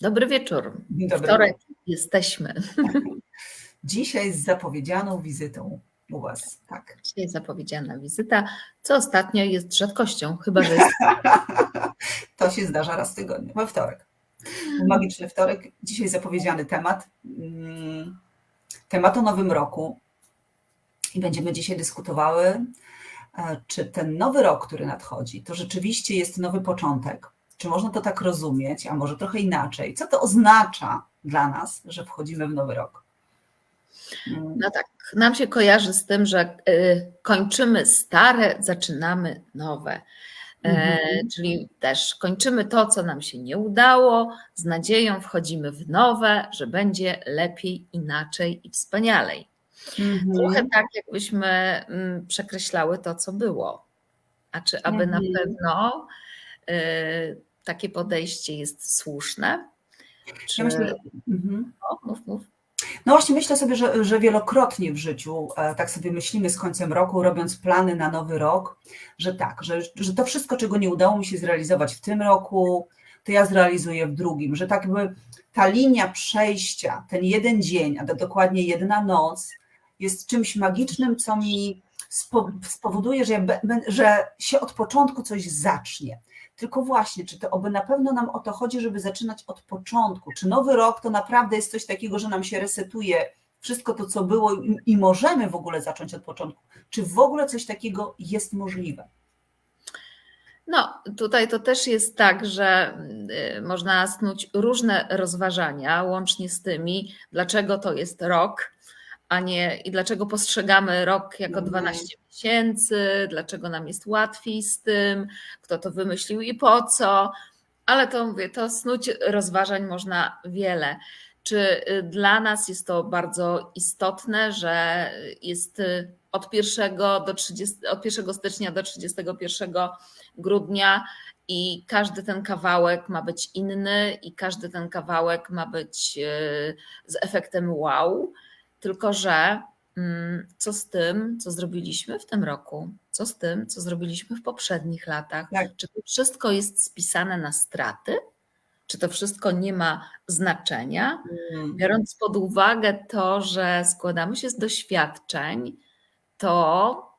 Dobry wieczór. Dobry Wtorek jesteśmy. Dzisiaj z zapowiedzianą wizytą u Was. Tak. Dzisiaj zapowiedziana wizyta, co ostatnio jest rzadkością, chyba że jest. to się zdarza raz w tygodniu, we wtorek. Magiczny wtorek. Dzisiaj zapowiedziany temat. Mm, temat o nowym roku. I będziemy dzisiaj dyskutowały, e, czy ten nowy rok, który nadchodzi, to rzeczywiście jest nowy początek. Czy można to tak rozumieć, a może trochę inaczej? Co to oznacza dla nas, że wchodzimy w nowy rok? Mm. No tak, nam się kojarzy z tym, że y, kończymy stare, zaczynamy nowe. E, mhm. Czyli też kończymy to, co nam się nie udało, z nadzieją wchodzimy w nowe, że będzie lepiej, inaczej i wspanialej. Mhm. Trochę tak, jakbyśmy mm, przekreślały to, co było. A czy aby mhm. na pewno y, takie podejście jest słuszne? Czy... Ja myślę, mhm. o, mów, mów. No właśnie myślę sobie, że, że wielokrotnie w życiu e, tak sobie myślimy z końcem roku, robiąc plany na nowy rok, że tak, że, że to wszystko, czego nie udało mi się zrealizować w tym roku, to ja zrealizuję w drugim, że tak by ta linia przejścia, ten jeden dzień, a dokładnie jedna noc, jest czymś magicznym, co mi spowoduje, że, ja, że się od początku coś zacznie. Tylko właśnie, czy to oby na pewno nam o to chodzi, żeby zaczynać od początku? Czy nowy rok to naprawdę jest coś takiego, że nam się resetuje wszystko to, co było i, i możemy w ogóle zacząć od początku? Czy w ogóle coś takiego jest możliwe? No, tutaj to też jest tak, że y, można snuć różne rozważania, łącznie z tymi, dlaczego to jest rok, a nie i dlaczego postrzegamy rok jako 12 mhm. miesięcy, dlaczego nam jest łatwiej z tym, kto to wymyślił i po co. Ale to mówię, to snuć rozważań można wiele. Czy y, dla nas jest to bardzo istotne, że jest y, od 1, do 30, od 1 stycznia do 31 grudnia i każdy ten kawałek ma być inny i każdy ten kawałek ma być y, z efektem wow tylko, że mm, co z tym, co zrobiliśmy w tym roku? Co z tym, co zrobiliśmy w poprzednich latach? Tak. Czy to wszystko jest spisane na straty? Czy to wszystko nie ma znaczenia? Mm. Biorąc pod uwagę to, że składamy się z doświadczeń, to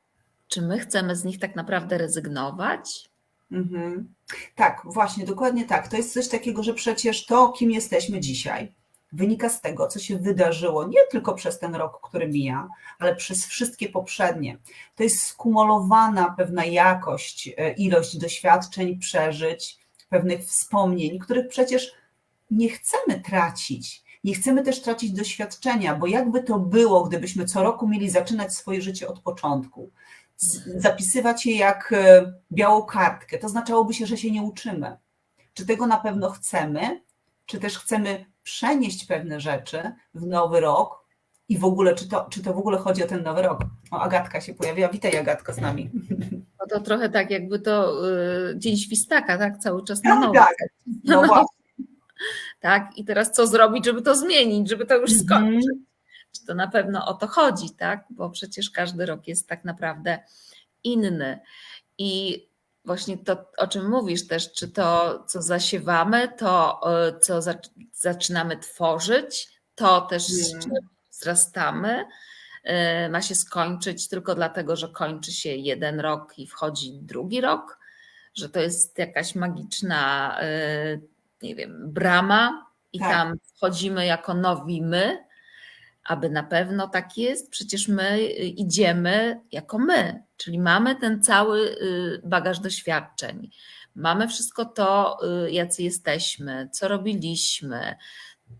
czy my chcemy z nich tak naprawdę rezygnować? Mhm. Tak, właśnie, dokładnie tak. To jest coś takiego, że przecież to, kim jesteśmy dzisiaj, wynika z tego, co się wydarzyło nie tylko przez ten rok, który mija, ale przez wszystkie poprzednie. To jest skumulowana pewna jakość, e, ilość doświadczeń, przeżyć, pewnych wspomnień, których przecież nie chcemy tracić. Nie chcemy też tracić doświadczenia, bo jakby to było, gdybyśmy co roku mieli zaczynać swoje życie od początku, zapisywać je jak e, białą kartkę, to oznaczałoby się, że się nie uczymy. Czy tego na pewno chcemy, czy też chcemy przenieść pewne rzeczy w nowy rok i w ogóle, czy to, czy to w ogóle chodzi o ten nowy rok? O, Agatka się pojawiła. Witaj Agatko z nami. No to trochę tak jakby to y, Dzień Świstaka, tak? Cały czas na nowo. Tak, no właśnie. tak, i teraz co zrobić, żeby to zmienić, żeby to już mhm. skończyć? Mm. Czy to na pewno o to chodzi, tak? Bo przecież każdy rok jest tak naprawdę inny. I właśnie to, o czym mówisz też, czy to, co zasiewamy, to, co zaczynamy tworzyć, to też z czym wzrastamy, y, ma się skończyć tylko dlatego, że kończy się jeden rok i wchodzi drugi rok, że to jest jakaś magiczna, y, nie wiem, brama i tak. tam wchodzimy jako nowi my, aby na pewno tak jest, przecież my idziemy jako my, czyli mamy ten cały y, bagaż doświadczeń. Mamy wszystko to, y, jacy jesteśmy, co robiliśmy,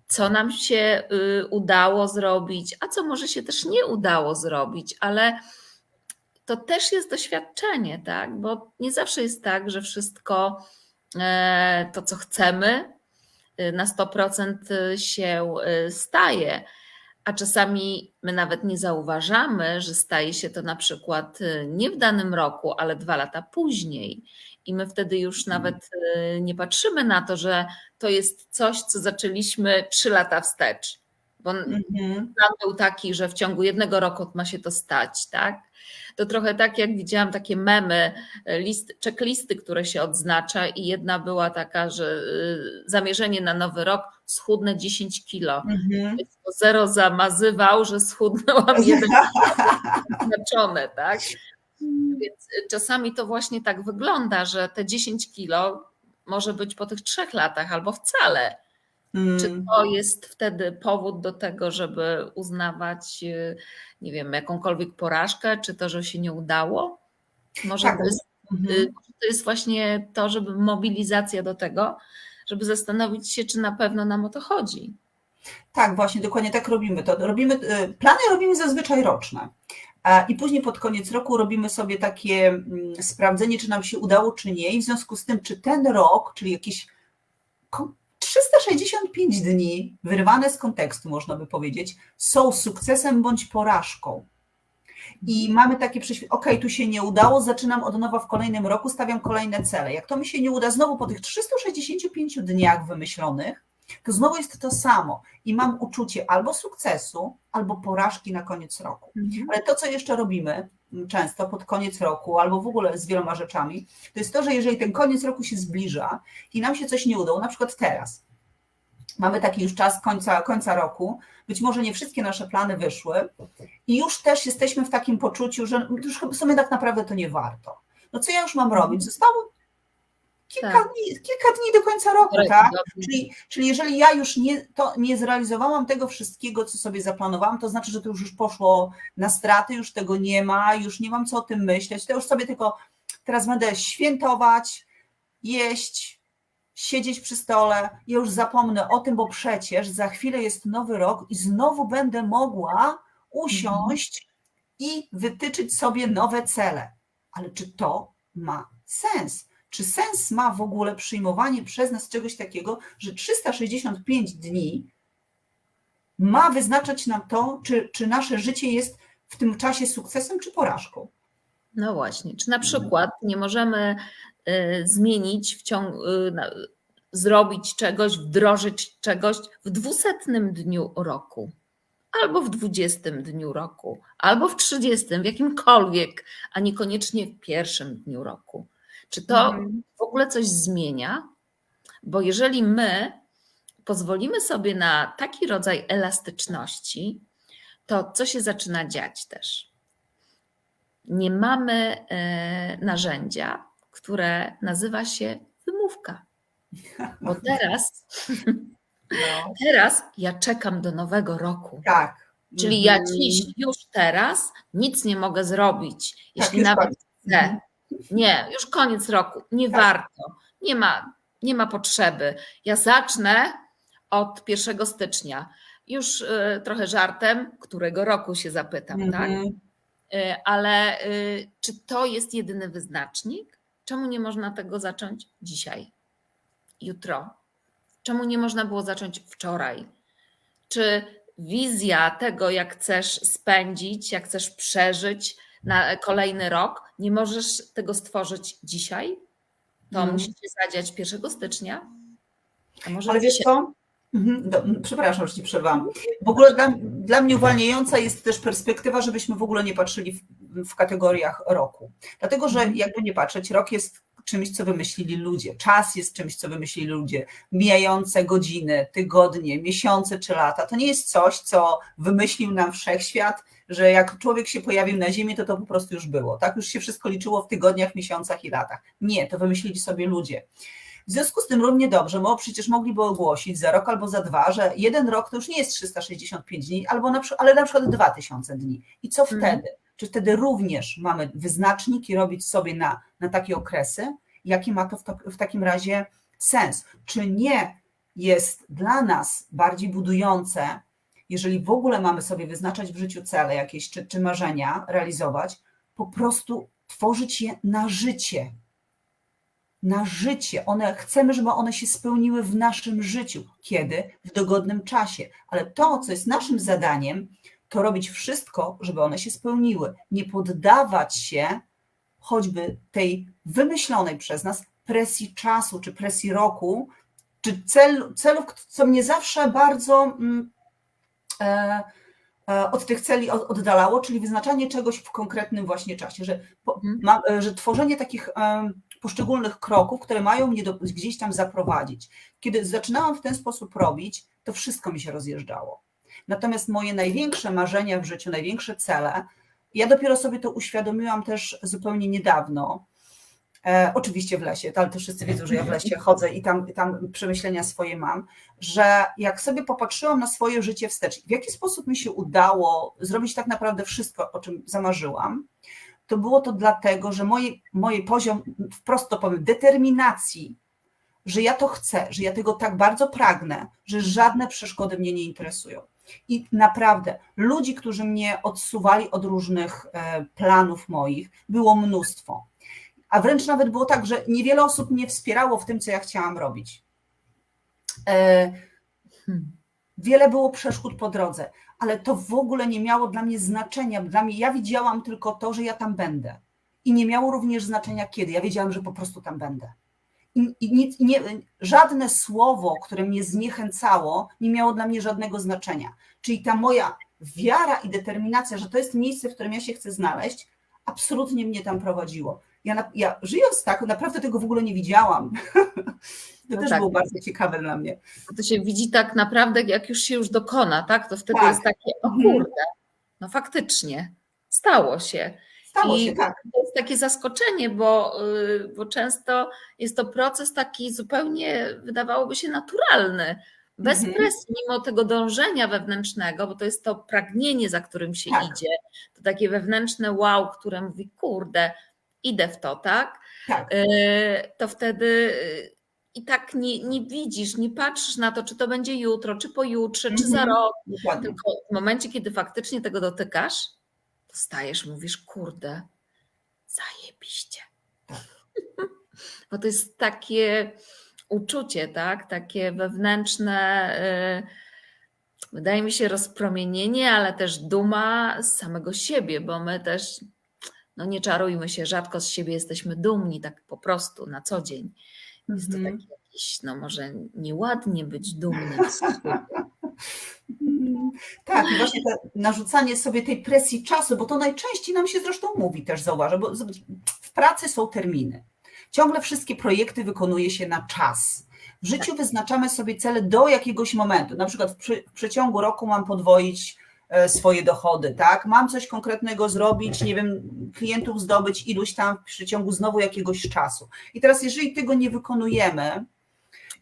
co nam się y, udało zrobić, a co może się też nie udało zrobić, ale to też jest doświadczenie, tak? Bo nie zawsze jest tak, że wszystko e, to, co chcemy, na 100% się staje a czasami my nawet nie zauważamy, że staje się to na przykład y, nie w danym roku, ale dwa lata później. I my wtedy już mhm. nawet y, nie patrzymy na to, że to jest coś, co zaczęliśmy trzy lata wstecz, bo Mhm. plan był taki, że w ciągu jednego roku ma się to stać, tak? To trochę tak, jak widziałam takie memy, list, checklisty, które się odznacza i jedna była taka, że y, zamierzenie na nowy rok schudnę 10 kilo. Mhm. Zero zamazywał, że schudnęłam jeden znaczone, tak? Więc czasami to właśnie tak wygląda, że te 10 kilo może być po tych trzech latach albo wcale. Czy Mm. to jest wtedy powód do tego, żeby uznawać, y, nie wiem, jakąkolwiek porażkę, czy to, że się nie udało? Może Tak. to, jest, Mhm. y, to jest właśnie to, żeby mobilizacja do tego, żeby zastanowić się, czy na pewno nam o to chodzi. Tak, właśnie, dokładnie tak robimy to. Robimy, y, plany robimy zazwyczaj roczne. I później pod koniec roku robimy sobie takie mm, sprawdzenie, czy nam się udało, czy nie. I w związku z tym, czy ten rok, czyli jakieś ko- 365 dni, wyrwane z kontekstu, można by powiedzieć, są sukcesem bądź porażką. I mamy takie przeświadczenie, ok, tu się nie udało, zaczynam od nowa w kolejnym roku, stawiam kolejne cele. Jak to mi się nie uda, znowu po tych 365 dniach wymyślonych, to znowu jest to samo i mam uczucie albo sukcesu, albo porażki na koniec roku. Ale to, co jeszcze robimy m, często pod koniec roku, albo w ogóle z wieloma rzeczami, to jest to, że jeżeli ten koniec roku się zbliża i nam się coś nie udało, na przykład teraz, mamy taki już czas końca, końca roku, być może nie wszystkie nasze plany wyszły i już też jesteśmy w takim poczuciu, że już w sumie tak naprawdę to nie warto. No co ja już mam robić? Zostało kilka, Tak. dni, kilka dni do końca roku, Dobrze. tak? Czyli, czyli jeżeli ja już nie, to nie zrealizowałam tego wszystkiego, co sobie zaplanowałam, to znaczy, że to już, już poszło na straty, już tego nie ma, już nie mam co o tym myśleć, to już sobie tylko teraz będę świętować, jeść, siedzieć przy stole, ja już zapomnę o tym, bo przecież za chwilę jest nowy rok i znowu będę mogła usiąść i wytyczyć sobie nowe cele. Ale czy to ma sens? Czy sens ma w ogóle przyjmowanie przez nas czegoś takiego, że 365 dni ma wyznaczać nam to, czy, czy nasze życie jest w tym czasie sukcesem czy porażką? No właśnie. Czy na przykład nie możemy zmienić w ciągu, y, zrobić czegoś, wdrożyć czegoś w dwusetnym dniu roku, albo w dwudziestym dniu roku, albo w trzydziestym, w jakimkolwiek, a niekoniecznie w pierwszym dniu roku? Czy to Mhm. w ogóle coś zmienia? Bo jeżeli my pozwolimy sobie na taki rodzaj elastyczności, to co się zaczyna dziać też? Nie mamy e, narzędzia, które nazywa się wymówka. Bo teraz, No, teraz ja czekam do nowego roku. tak. Czyli ja Mhm. dziś, już teraz nic nie mogę zrobić, Tak, jeśli już nawet chcę. Nie, już koniec roku, nie Tak. warto, nie ma, nie ma potrzeby. Ja zacznę od 1 stycznia. Już y, trochę żartem, którego roku się zapytam, tak? Mhm. Y, Ale y, czy to jest jedyny wyznacznik? Czemu nie można tego zacząć dzisiaj, jutro? Czemu nie można było zacząć wczoraj? Czy wizja tego, jak chcesz spędzić, jak chcesz przeżyć na kolejny rok, nie możesz tego stworzyć dzisiaj? To Mhm. musi się zadziać 1 stycznia? Ale wiesz co? Mhm, do, przepraszam, że ci przerwałam. W ogóle dla, dla mnie uwalniająca jest też perspektywa, żebyśmy w ogóle nie patrzyli w, w kategoriach roku. Dlatego, że Mhm. jakby nie patrzeć, rok jest czymś, co wymyślili ludzie. Czas jest czymś, co wymyślili ludzie. Mijające godziny, tygodnie, miesiące czy lata. To nie jest coś, co wymyślił nam wszechświat, że jak człowiek się pojawił na Ziemi, to to po prostu już było. Tak już się wszystko liczyło w tygodniach, miesiącach i latach. Nie, to wymyślili sobie ludzie. W związku z tym równie dobrze, bo przecież mogliby ogłosić za rok albo za dwa, że jeden rok to już nie jest 365 dni, albo na, ale na przykład 2000 dni. I co Mhm. wtedy? Czy wtedy również mamy wyznacznik i robić sobie na, na takie okresy? Jaki ma to w, to w takim razie sens? Czy nie jest dla nas bardziej budujące, jeżeli w ogóle mamy sobie wyznaczać w życiu cele jakieś czy, czy marzenia realizować, po prostu tworzyć je na życie, na życie. One, chcemy, żeby one się spełniły w naszym życiu. Kiedy? W dogodnym czasie. Ale to, co jest naszym zadaniem, to robić wszystko, żeby one się spełniły. Nie poddawać się choćby tej wymyślonej przez nas presji czasu, czy presji roku, czy cel, celów, co mnie zawsze bardzo mm, e, e, od tych celi oddalało, czyli wyznaczanie czegoś w konkretnym właśnie czasie, że, Mhm. ma, że tworzenie takich em, poszczególnych kroków, które mają mnie do, gdzieś tam zaprowadzić. Kiedy zaczynałam w ten sposób robić, to wszystko mi się rozjeżdżało. Natomiast moje największe marzenia w życiu, największe cele, ja dopiero sobie to uświadomiłam też zupełnie niedawno. E, oczywiście w lesie, ale to wszyscy wiedzą, że ja w lesie chodzę i tam, tam przemyślenia swoje mam, że jak sobie popatrzyłam na swoje życie wstecz, w jaki sposób mi się udało zrobić tak naprawdę wszystko, o czym zamarzyłam, to było to dlatego, że mój, mój poziom, wprost to powiem, determinacji, że ja to chcę, że ja tego tak bardzo pragnę, że żadne przeszkody mnie nie interesują. I naprawdę ludzi, którzy mnie odsuwali od różnych e, planów moich, było mnóstwo. A wręcz nawet było tak, że niewiele osób mnie wspierało w tym, co ja chciałam robić. E, Hmm. wiele było przeszkód po drodze, ale to w ogóle nie miało dla mnie znaczenia. Dla mnie ja widziałam tylko to, że ja tam będę. I nie miało również znaczenia kiedy. Ja wiedziałam, że po prostu tam będę. I, i nic, nie, żadne słowo, które mnie zniechęcało, nie miało dla mnie żadnego znaczenia. Czyli ta moja wiara i determinacja, że to jest miejsce, w którym ja się chcę znaleźć, absolutnie mnie tam prowadziło. Ja, ja żyjąc tak, naprawdę tego w ogóle nie widziałam. To No też tak. było bardzo ciekawe dla mnie. To się widzi tak naprawdę, jak już się już dokona, tak? To wtedy Tak. jest takie, o Mhm. kurde, no faktycznie, stało się. Stało I się tak. to jest takie zaskoczenie, bo, y, bo często jest to proces taki zupełnie, wydawałoby się, naturalny. Bez Mhm. presji, mimo tego dążenia wewnętrznego, bo to jest to pragnienie, za którym się Tak. idzie, to takie wewnętrzne wow, które mówi, kurde, idę w to, tak? Tak. Y, To wtedy y, i tak nie, nie widzisz, nie patrzysz na to, czy to będzie jutro, czy pojutrze, czy za Mhm. rok, Dokładnie. tylko w momencie, kiedy faktycznie tego dotykasz, to stajesz, mówisz, kurde, zajebiście. Bo to jest takie uczucie, tak? Takie wewnętrzne, y, wydaje mi się, rozpromienienie, ale też duma z samego siebie, bo my też, no nie czarujmy się, rzadko z siebie jesteśmy dumni, tak po prostu na co dzień. Jest to Mhm. takie jakieś, no może nieładnie być dumnym z siebie. Mm, Tak, właśnie narzucanie sobie tej presji czasu, bo to najczęściej nam się zresztą mówi też, zauważę, bo w pracy są terminy. Ciągle wszystkie projekty wykonuje się na czas. W życiu wyznaczamy sobie cele do jakiegoś momentu. Na przykład w, przy, w przeciągu roku mam podwoić swoje dochody, tak? Mam coś konkretnego zrobić, nie wiem, klientów zdobyć iluś tam w przeciągu znowu jakiegoś czasu. I teraz, jeżeli tego nie wykonujemy,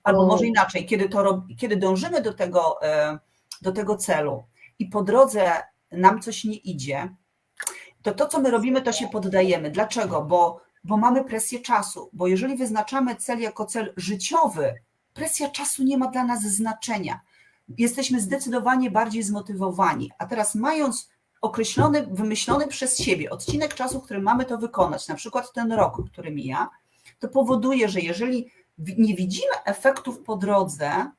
albo może inaczej, kiedy, to rob, kiedy dążymy do tego, e, do tego celu i po drodze nam coś nie idzie, to to, co my robimy, to się poddajemy. Dlaczego? Bo, bo mamy presję czasu, bo jeżeli wyznaczamy cel jako cel życiowy, presja czasu nie ma dla nas znaczenia. Jesteśmy zdecydowanie bardziej zmotywowani. A teraz mając określony, wymyślony przez siebie odcinek czasu, w którym mamy to wykonać, na przykład ten rok, który mija, to powoduje, że jeżeli nie widzimy efektów po drodze,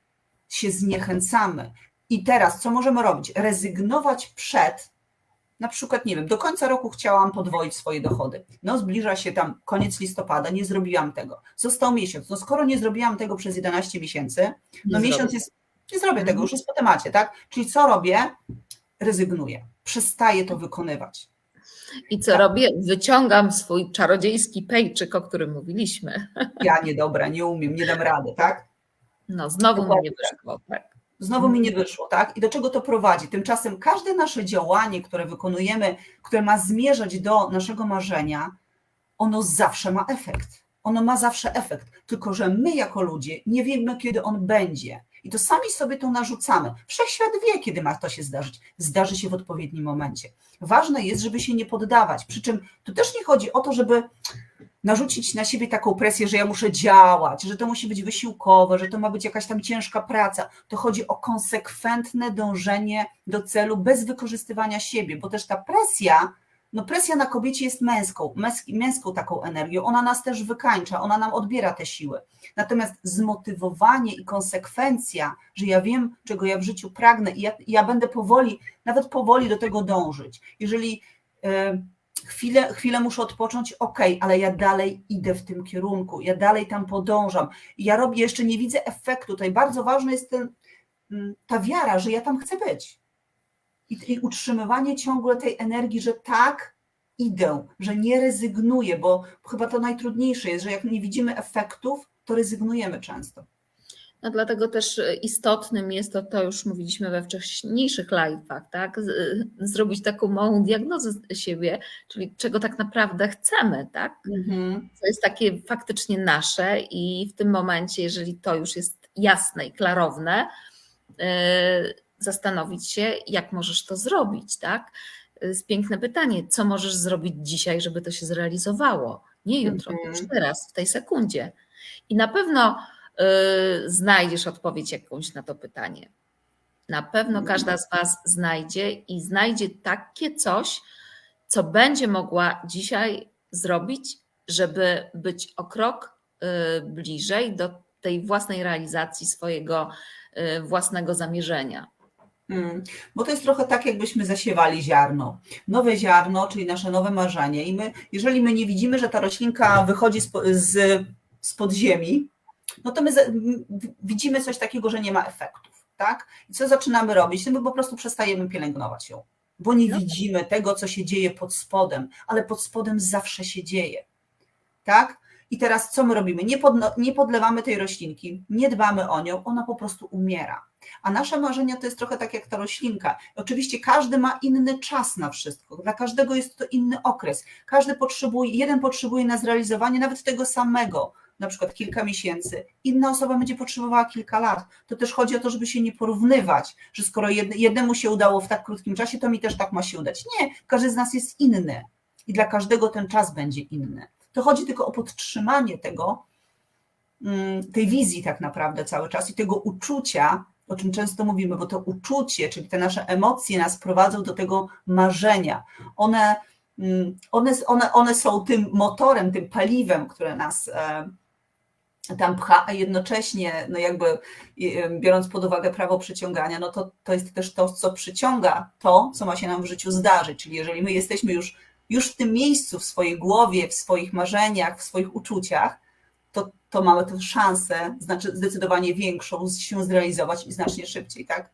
się zniechęcamy. I teraz co możemy robić? Rezygnować przed, na przykład, nie wiem, do końca roku chciałam podwoić swoje dochody. No, zbliża się tam koniec listopada, nie zrobiłam tego. Został miesiąc. No, skoro nie zrobiłam tego przez 11 miesięcy, no Nie miesiąc zrobię. jest, nie zrobię tego, już jest po temacie, tak? Czyli co robię? Rezygnuję. Przestaję to wykonywać. I co Tak. robię? Wyciągam swój czarodziejski pejczyk, o którym mówiliśmy. Ja niedobra, nie umiem, nie dam rady, tak? No, znowu mi nie tak. wyszło. Tak. Znowu mi nie wyszło, tak? I do czego to prowadzi? Tymczasem każde nasze działanie, które wykonujemy, które ma zmierzać do naszego marzenia, ono zawsze ma efekt. Ono ma zawsze efekt, tylko że my jako ludzie nie wiemy, kiedy on będzie. I to sami sobie to narzucamy. Wszechświat wie, kiedy ma to się zdarzyć. Zdarzy się w odpowiednim momencie. Ważne jest, żeby się nie poddawać. Przy czym tu też nie chodzi o to, żeby narzucić na siebie taką presję, że ja muszę działać, że to musi być wysiłkowe, że to ma być jakaś tam ciężka praca. To chodzi o konsekwentne dążenie do celu bez wykorzystywania siebie, bo też ta presja, no presja na kobiecie jest męską, męsk- męską taką energią, ona nas też wykańcza, ona nam odbiera te siły. Natomiast zmotywowanie i konsekwencja, że ja wiem, czego ja w życiu pragnę i ja, ja będę powoli, nawet powoli do tego dążyć. Jeżeli e, chwilę, chwilę muszę odpocząć, ok, ale ja dalej idę w tym kierunku, ja dalej tam podążam. Ja robię, jeszcze nie widzę efektu. Tutaj bardzo ważna jest ten, mm, ta wiara, że ja tam chcę być. I, I utrzymywanie ciągle tej energii, że tak, idę, że nie rezygnuję, bo chyba to najtrudniejsze jest, że jak nie widzimy efektów, to rezygnujemy często. No dlatego też istotnym jest to, to już mówiliśmy we wcześniejszych live'ach, tak? Z, zrobić taką małą diagnozę siebie, czyli czego tak naprawdę chcemy, tak? Mhm. Co jest takie faktycznie nasze i w tym momencie, jeżeli to już jest jasne i klarowne, yy, zastanowić się, jak możesz to zrobić, tak? Jest piękne pytanie, co możesz zrobić dzisiaj, żeby to się zrealizowało? Nie jutro, Mhm. już teraz, w tej sekundzie. I na pewno y, znajdziesz odpowiedź jakąś na to pytanie. Na pewno Mhm. każda z Was znajdzie i znajdzie takie coś, co będzie mogła dzisiaj zrobić, żeby być o krok y, bliżej do tej własnej realizacji swojego y, własnego zamierzenia. Mm, Bo to jest trochę tak, jakbyśmy zasiewali ziarno. Nowe ziarno, czyli nasze nowe marzenie. I my, jeżeli my nie widzimy, że ta roślinka wychodzi z, z, spod ziemi, no to my za, widzimy coś takiego, że nie ma efektów. Tak? I co zaczynamy robić? No my po prostu przestajemy pielęgnować ją, bo nie No. widzimy tego, co się dzieje pod spodem, ale pod spodem zawsze się dzieje. Tak? I teraz co my robimy? Nie, podno, nie podlewamy tej roślinki, nie dbamy o nią, ona po prostu umiera. A nasze marzenia to jest trochę tak jak ta roślinka. Oczywiście każdy ma inny czas na wszystko, dla każdego jest to inny okres. Każdy potrzebuje, jeden potrzebuje na zrealizowanie nawet tego samego, na przykład kilka miesięcy, inna osoba będzie potrzebowała kilka lat. To też chodzi o to, żeby się nie porównywać, że skoro jednemu się udało w tak krótkim czasie, to mi też tak ma się udać. Nie, każdy z nas jest inny i dla każdego ten czas będzie inny. To chodzi tylko o podtrzymanie tego, mm, tej wizji tak naprawdę cały czas i tego uczucia, o czym często mówimy, bo to uczucie, czyli te nasze emocje nas prowadzą do tego marzenia. One, mm, one, one, one są tym motorem, tym paliwem, które nas e, tam pcha, a jednocześnie, no jakby biorąc pod uwagę prawo przyciągania, no to, to jest też to, co przyciąga to, co ma się nam w życiu zdarzyć. Czyli jeżeli my jesteśmy już, już w tym miejscu, w swojej głowie, w swoich marzeniach, w swoich uczuciach, to, mamy tę szansę, znaczy zdecydowanie większą, się zrealizować i znacznie szybciej, tak?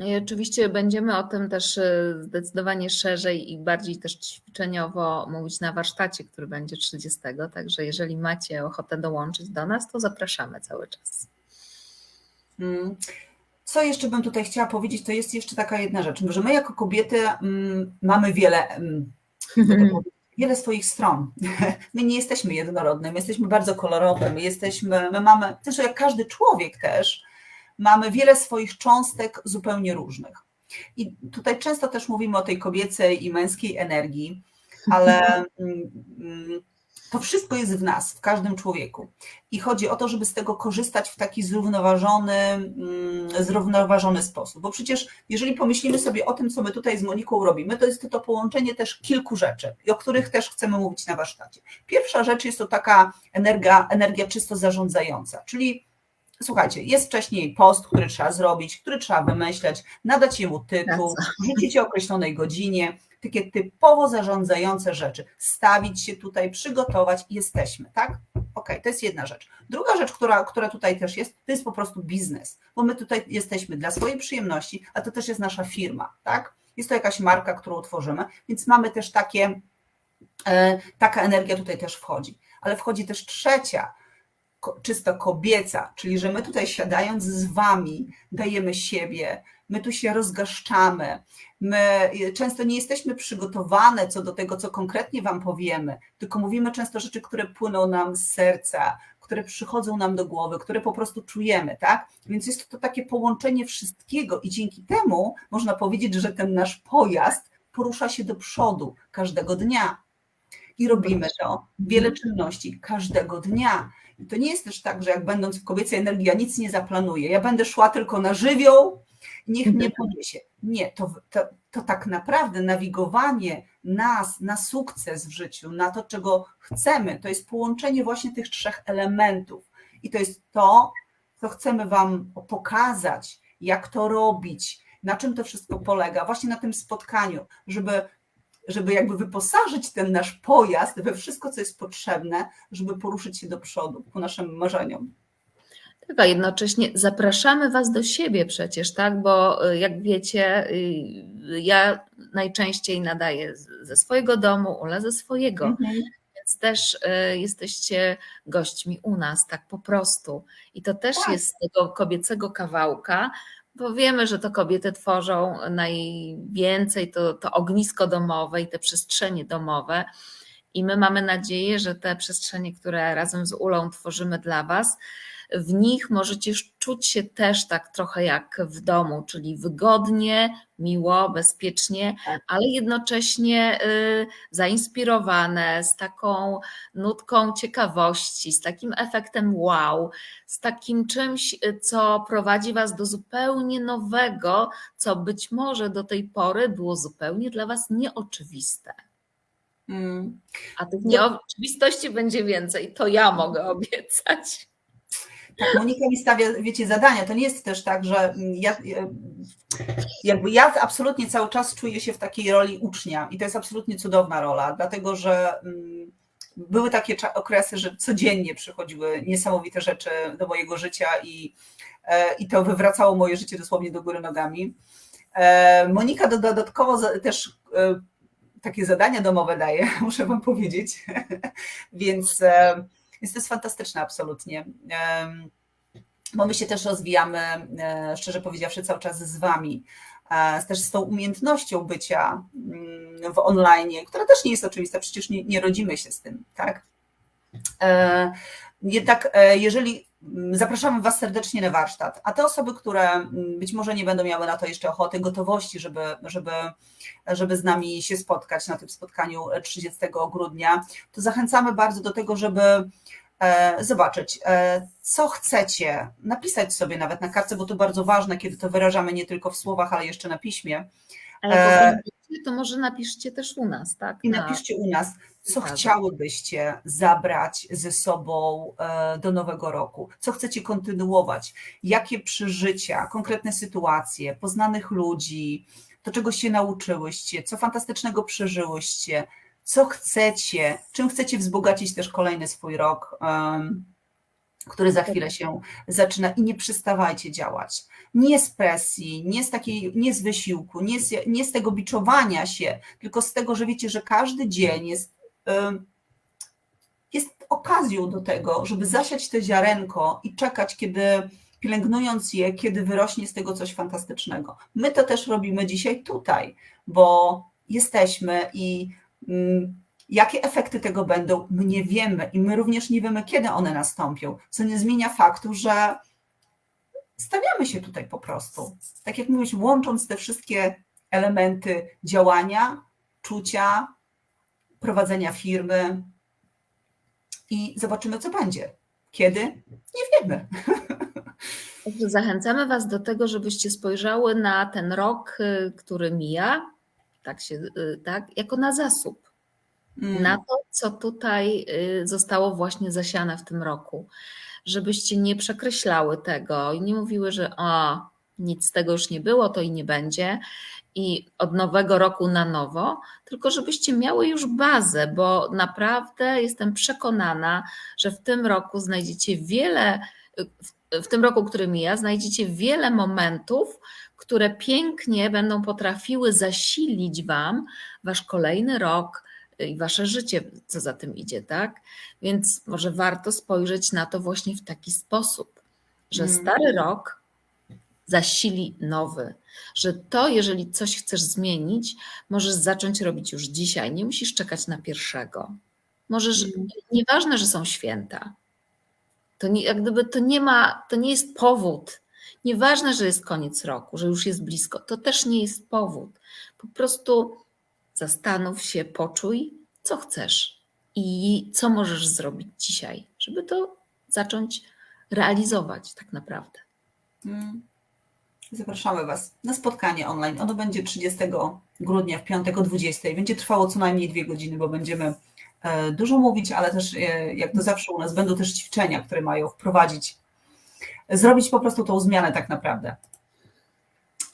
I oczywiście będziemy o tym też y, zdecydowanie szerzej i bardziej też ćwiczeniowo mówić na warsztacie, który będzie 30. Także jeżeli macie ochotę dołączyć do nas, to zapraszamy cały czas. Mm. Co jeszcze bym tutaj chciała powiedzieć, to jest jeszcze taka jedna rzecz, że my jako kobiety mm, mamy wiele, mm, wiele swoich stron. My nie jesteśmy jednorodne, my jesteśmy bardzo kolorowe, my jesteśmy, my mamy, też jak każdy człowiek też, mamy wiele swoich cząstek zupełnie różnych. I tutaj często też mówimy o tej kobiecej i męskiej energii, ale to wszystko jest w nas, w każdym człowieku. I chodzi o to, żeby z tego korzystać w taki zrównoważony, zrównoważony sposób. Bo przecież, jeżeli pomyślimy sobie o tym, co my tutaj z Moniką robimy, to jest to połączenie też kilku rzeczy, o których też chcemy mówić na warsztacie. Pierwsza rzecz jest to taka energia, energia czysto zarządzająca, czyli Słuchajcie, jest wcześniej post, który trzeba zrobić, który trzeba wymyśleć, nadać jemu tytuł, rzucić o określonej godzinie, takie typowo zarządzające rzeczy. Stawić się tutaj, przygotować i jesteśmy, tak? Ok, to jest jedna rzecz. Druga rzecz, która, która tutaj też jest, to jest po prostu biznes, bo my tutaj jesteśmy dla swojej przyjemności, a to też jest nasza firma, tak? Jest to jakaś marka, którą tworzymy, więc mamy też takie, e, taka energia tutaj też wchodzi. Ale wchodzi też trzecia, czysto kobieca, czyli że my tutaj siadając z wami dajemy siebie, my tu się rozgaszczamy, my często nie jesteśmy przygotowane co do tego, co konkretnie wam powiemy, tylko mówimy często rzeczy, które płyną nam z serca, które przychodzą nam do głowy, które po prostu czujemy, tak? Więc jest to takie połączenie wszystkiego i dzięki temu można powiedzieć, że ten nasz pojazd porusza się do przodu każdego dnia. I robimy to, wiele czynności każdego dnia. To nie jest też tak, że jak będąc w kobiecej energii, ja nic nie zaplanuję. Ja będę szła tylko na żywioł, niech mnie poniesie. Nie, to, to, to tak naprawdę nawigowanie nas na sukces w życiu, na to, czego chcemy, to jest połączenie właśnie tych trzech elementów. I to jest to, co chcemy Wam pokazać, jak to robić, na czym to wszystko polega, właśnie na tym spotkaniu, żeby żeby jakby wyposażyć ten nasz pojazd we wszystko, co jest potrzebne, żeby poruszyć się do przodu ku naszym marzeniom. Tak, a jednocześnie zapraszamy Was do siebie przecież, tak? Bo jak wiecie, ja najczęściej nadaję ze swojego domu, Ula ze swojego. Mhm. Więc też y, jesteście gośćmi u nas, tak po prostu. I to też tak. jest z tego kobiecego kawałka, bo wiemy, że to kobiety tworzą najwięcej to, to ognisko domowe i te przestrzenie domowe. I my mamy nadzieję, że te przestrzenie, które razem z Ulą tworzymy dla Was, w nich możecie czuć się też tak trochę jak w domu, czyli wygodnie, miło, bezpiecznie, tak. ale jednocześnie y, zainspirowane, z taką nutką ciekawości, z takim efektem wow, z takim czymś, y, co prowadzi Was do zupełnie nowego, co być może do tej pory było zupełnie dla Was nieoczywiste. Mm. A tych nieoczywistości będzie więcej, to ja mogę obiecać. Tak, Monika mi stawia, wiecie, zadania. To nie jest też tak, że ja, jakby ja absolutnie cały czas czuję się w takiej roli ucznia i to jest absolutnie cudowna rola, dlatego że mm, były takie okresy, że codziennie przychodziły niesamowite rzeczy do mojego życia i, e, i to wywracało moje życie dosłownie do góry nogami. E, Monika dodatkowo też e, takie zadania domowe daje, muszę Wam powiedzieć, więc więc to jest fantastyczne absolutnie. Bo my się też rozwijamy, e, szczerze powiedziawszy, cały czas z Wami. E, też z tą umiejętnością bycia mm, w online, która też nie jest oczywista, przecież nie, nie rodzimy się z tym, tak? E, jednak jeżeli zapraszamy Was serdecznie na warsztat, a te osoby, które mm, być może nie będą miały na to jeszcze ochoty, gotowości, żeby, żeby, żeby z nami się spotkać na tym spotkaniu 30 grudnia, to zachęcamy bardzo do tego, żeby E, zobaczyć, e, co chcecie, napisać sobie nawet na kartce, bo to bardzo ważne, kiedy to wyrażamy nie tylko w słowach, ale jeszcze na piśmie. Ale e, to może napiszcie też u nas, tak? I napiszcie u nas, co chciałybyście zabrać ze sobą do nowego roku, co chcecie kontynuować, jakie przeżycia, konkretne sytuacje, poznanych ludzi, to czego się nauczyłyście, co fantastycznego przeżyłyście, co chcecie, czym chcecie wzbogacić też kolejny swój rok, który za chwilę się zaczyna i nie przestawajcie działać. Nie z presji, nie z takiej, nie z wysiłku, nie z, nie z tego biczowania się, tylko z tego, że wiecie, że każdy dzień jest, jest okazją do tego, żeby zasiać te ziarenko i czekać, kiedy pielęgnując je, kiedy wyrośnie z tego coś fantastycznego. My to też robimy dzisiaj tutaj, bo jesteśmy i Mm, jakie efekty tego będą, my nie wiemy i my również nie wiemy, kiedy one nastąpią, co nie zmienia faktu, że stawiamy się tutaj po prostu. Tak jak mówisz, łącząc te wszystkie elementy działania, czucia, prowadzenia firmy i zobaczymy, co będzie. Kiedy? Nie wiemy. Zachęcamy Was do tego, żebyście spojrzały na ten rok, y, który mija, tak, się, y, tak jako na zasób. Mm. Na to, co tutaj y, zostało właśnie zasiane w tym roku. Żebyście nie przekreślały tego i nie mówiły, że o, nic z tego już nie było, to i nie będzie. I od nowego roku na nowo, tylko żebyście miały już bazę, bo naprawdę jestem przekonana, że w tym roku znajdziecie wiele, w tym roku, który mija, znajdziecie wiele momentów, które pięknie będą potrafiły zasilić Wam Wasz kolejny rok i Wasze życie, co za tym idzie, tak? Więc może warto spojrzeć na to właśnie w taki sposób, że mm. stary rok zasili nowy, że to, jeżeli coś chcesz zmienić, możesz zacząć robić już dzisiaj, nie musisz czekać na pierwszego. Możesz, mm. nieważne, że są święta. To nie, jak gdyby to nie ma, to nie jest powód, Nieważne, że jest koniec roku, że już jest blisko, to też nie jest powód. Po prostu zastanów się, poczuj, co chcesz i co możesz zrobić dzisiaj, żeby to zacząć realizować tak naprawdę. Hmm. Zapraszamy Was na spotkanie online. Ono będzie 30 grudnia w piątek o 20. Będzie trwało co najmniej dwie godziny, bo będziemy e, dużo mówić, ale też e, jak to zawsze u nas będą też ćwiczenia, które mają wprowadzić zrobić po prostu tą zmianę tak naprawdę.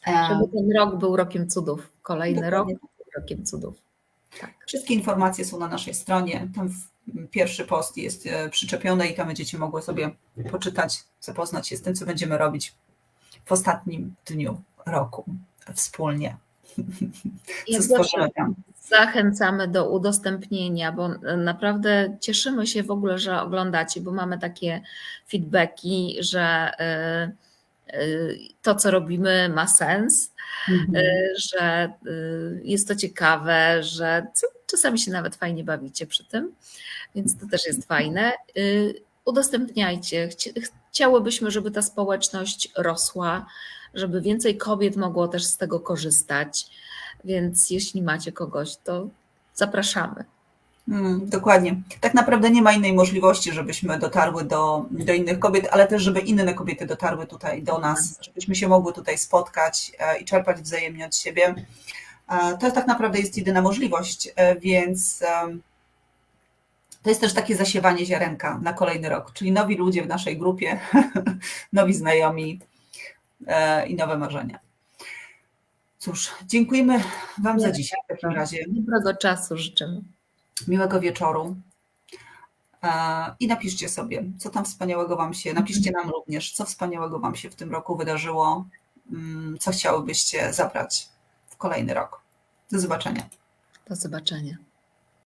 Żeby ten rok był rokiem cudów. Kolejny Dokładnie. rok rokiem cudów. Tak. Wszystkie informacje są na naszej stronie. Tam pierwszy post jest e, przyczepiony i tam będziecie mogły sobie poczytać, zapoznać się z tym, co będziemy robić w ostatnim dniu roku wspólnie. Jak zawsze zachęcamy do udostępnienia, bo naprawdę cieszymy się w ogóle, że oglądacie, bo mamy takie feedbacki, że y, y, to, co robimy, ma sens, Mhm. y, że y, jest to ciekawe, że czasami się nawet fajnie bawicie przy tym, więc to też jest fajne. Y, Udostępniajcie. Chci- Chciałybyśmy, żeby ta społeczność rosła, żeby więcej kobiet mogło też z tego korzystać. Więc jeśli macie kogoś, to zapraszamy. Mm, dokładnie. Tak naprawdę nie ma innej możliwości, żebyśmy dotarły do, do innych kobiet, ale też, żeby inne kobiety dotarły tutaj do nas, żebyśmy się mogły tutaj spotkać e, i czerpać wzajemnie od siebie. E, To tak naprawdę jest jedyna możliwość, e, więc to jest też takie zasiewanie ziarenka na kolejny rok, czyli nowi ludzie w naszej grupie, nowi znajomi i nowe marzenia. Cóż, dziękujemy Wam za dzisiaj w takim razie. Dobrego czasu życzymy. Miłego wieczoru. E, I napiszcie sobie, co tam wspaniałego Wam się, napiszcie nam również, co wspaniałego Wam się w tym roku wydarzyło, mm, co chciałybyście zabrać w kolejny rok. Do zobaczenia. Do zobaczenia.